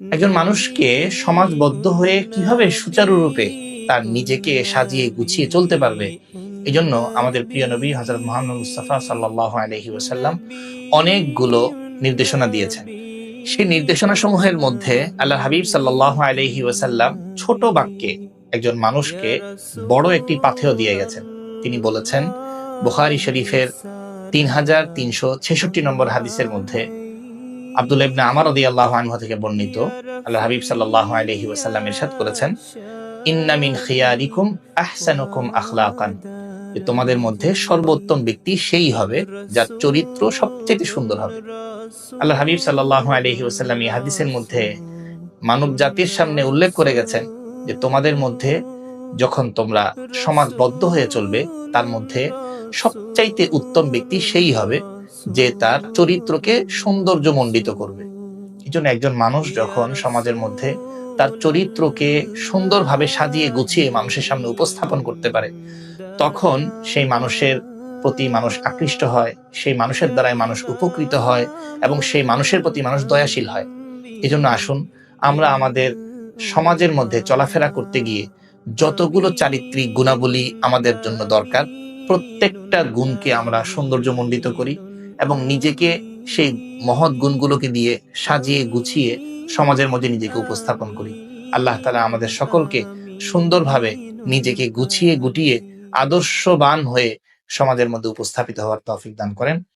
একজন মানুষকে সমাজবদ্ধ হয়ে কীভাবে সুচারুরূপে তার নিজেকে সাজিয়ে গুছিয়ে চলতে পারবে এই জন্য আমাদের প্রিয় নবী হজরত মোহাম্মদ মুস্তাফা সাল্লাহ আলহি ওসাল্লাম অনেকগুলো নির্দেশনা দিয়েছেন। সেই নির্দেশনা সমূহের মধ্যে আল্লাহ হাবিব সাল্লাহ আলহি ওসাল্লাম ছোট বাক্যে একজন মানুষকে বড় একটি পাথেও দিয়ে গেছেন। তিনি বলেছেন, বুখারি শরীফের তিন হাজার তিনশো ছেষট্টি নম্বর হাদিসের মধ্যে আব্দুল ইবনে আমার রদি আল্লাহ আনহু থেকে বর্ণিত আল্লাহ হাবিব সাল্লাহ আলহি ওয়াসাল্লাম ইরশাদ করেছেন, ইন্না মিন খিয়ারিকুম আহসানুকুম আখলাকান যে তোমাদের মধ্যে সর্বোত্তম ব্যক্তি সেই হবে যার চরিত্র সবচেয়ে সুন্দর হবে। আল্লাহ হাবিব সাল্লাহ আলহি ওয়াসাল্লাম এই হাদিসের মধ্যে মানব জাতির সামনে উল্লেখ করে গেছেন যে তোমাদের মধ্যে যখন তোমরা সমাজবদ্ধ হয়ে চলবে, তার মধ্যে সবচাইতে উত্তম ব্যক্তি সেই হবে যে তার চরিত্রকে সৌন্দর্যমণ্ডিত করবে। এই জন্য একজন মানুষ যখন সমাজের মধ্যে তার চরিত্রকে সুন্দরভাবে সাজিয়ে গুছিয়ে মানুষের সামনে উপস্থাপন করতে পারে, তখন সেই মানুষের প্রতি মানুষ আকৃষ্ট হয়, সেই মানুষের দ্বারাই মানুষ উপকৃত হয় এবং সেই মানুষের প্রতি মানুষ দয়াশীল হয়। এই জন্য আসুন, আমরা আমাদের সমাজের মধ্যে চলাফেরা করতে গিয়ে যতগুলো চারিত্রিক গুণাবলী আমাদের জন্য দরকার, প্রত্যেকটা গুণকে আমরা সৌন্দর্যমণ্ডিত করি। এবং নিজেকে সেই মহৎ গুণগুলোকে দিয়ে সাজিয়ে গুছিয়ে সমাজের মধ্যে নিজেকে উপস্থাপন করি। আল্লাহ তালা আমাদের সকলকে সুন্দরভাবে নিজেকে গুছিয়ে গুটিয়ে আদর্শবান হয়ে সমাজের মধ্যে উপস্থাপিত হওয়ার তফিক দান করেন।